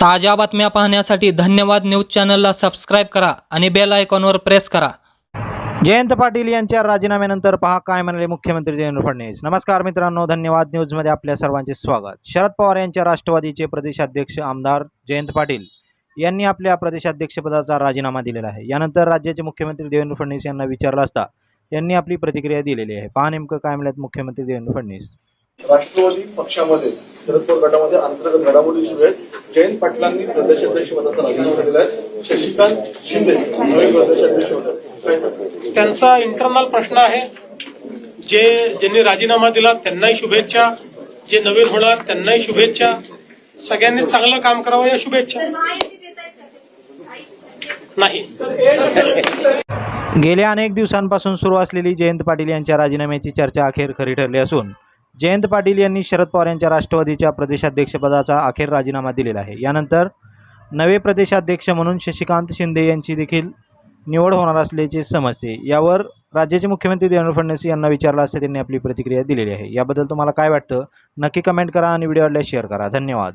ताज्या बातम्या पाहण्यासाठी धन्यवाद न्यूज चॅनलला सबस्क्राईब करा आणि बेल आयकॉनवर प्रेस करा. जयंत पाटील यांच्या राजीनाम्यानंतर पहा काय म्हणाले मुख्यमंत्री देवेंद्र फडणवीस. नमस्कार मित्रांनो धन्यवाद न्यूजमध्ये आपल्या सर्वांचे स्वागत. शरद पवार यांच्या राष्ट्रवादीचे प्रदेशाध्यक्ष आमदार जयंत पाटील यांनी आपल्या प्रदेशाध्यक्षपदाचा राजीनामा दिलेला आहे. यानंतर राज्याचे मुख्यमंत्री देवेंद्र फडणवीस यांना विचारलं असता त्यांनी आपली प्रतिक्रिया दिलेली आहे. पहा नेमकं काय म्हणतात मुख्यमंत्री देवेंद्र फडणवीस. राष्ट्रवादी पक्षामध्ये शरद पवार गटामध्ये अंतर्गत घडामोडी सुरू आहेत. जयंत पाटलांनी प्रदेशाध्यक्ष पदाचा राजीनामा दिलेला आहे शशिकांत शिंदे नवीन प्रदेशाध्यक्ष सांगता त्यांचा इंटरनल प्रश्न आहे. जे ज्यांनी राजीनामा दिला त्यांनाही शुभेच्छा. जे नवीन होणार त्यांनाही शुभेच्छा. सगळ्यांनी चांगलं काम करावं या शुभेच्छा. नाही. गेल्या अनेक दिवसांपासून सुरू असलेली जयंत पाटील यांच्या राजीनाम्याची चर्चा अखेर खरी ठरली असून जयंत पाटील यांनी शरद पवार यांच्या राष्ट्रवादीच्या प्रदेशाध्यक्षपदाचा अखेर राजीनामा दिलेला आहे. यानंतर नवे प्रदेशाध्यक्ष म्हणून शशिकांत शिंदे यांची देखील निवड होणार असल्याचे समजते. यावर राज्याचे मुख्यमंत्री देवेंद्र फडणवीस यांना विचारलं असता त्यांनी आपली प्रतिक्रिया दिलेली आहे. याबद्दल तुम्हाला काय वाटतं? नक्की कमेंट करा आणि व्हिडिओला शेअर करा. धन्यवाद.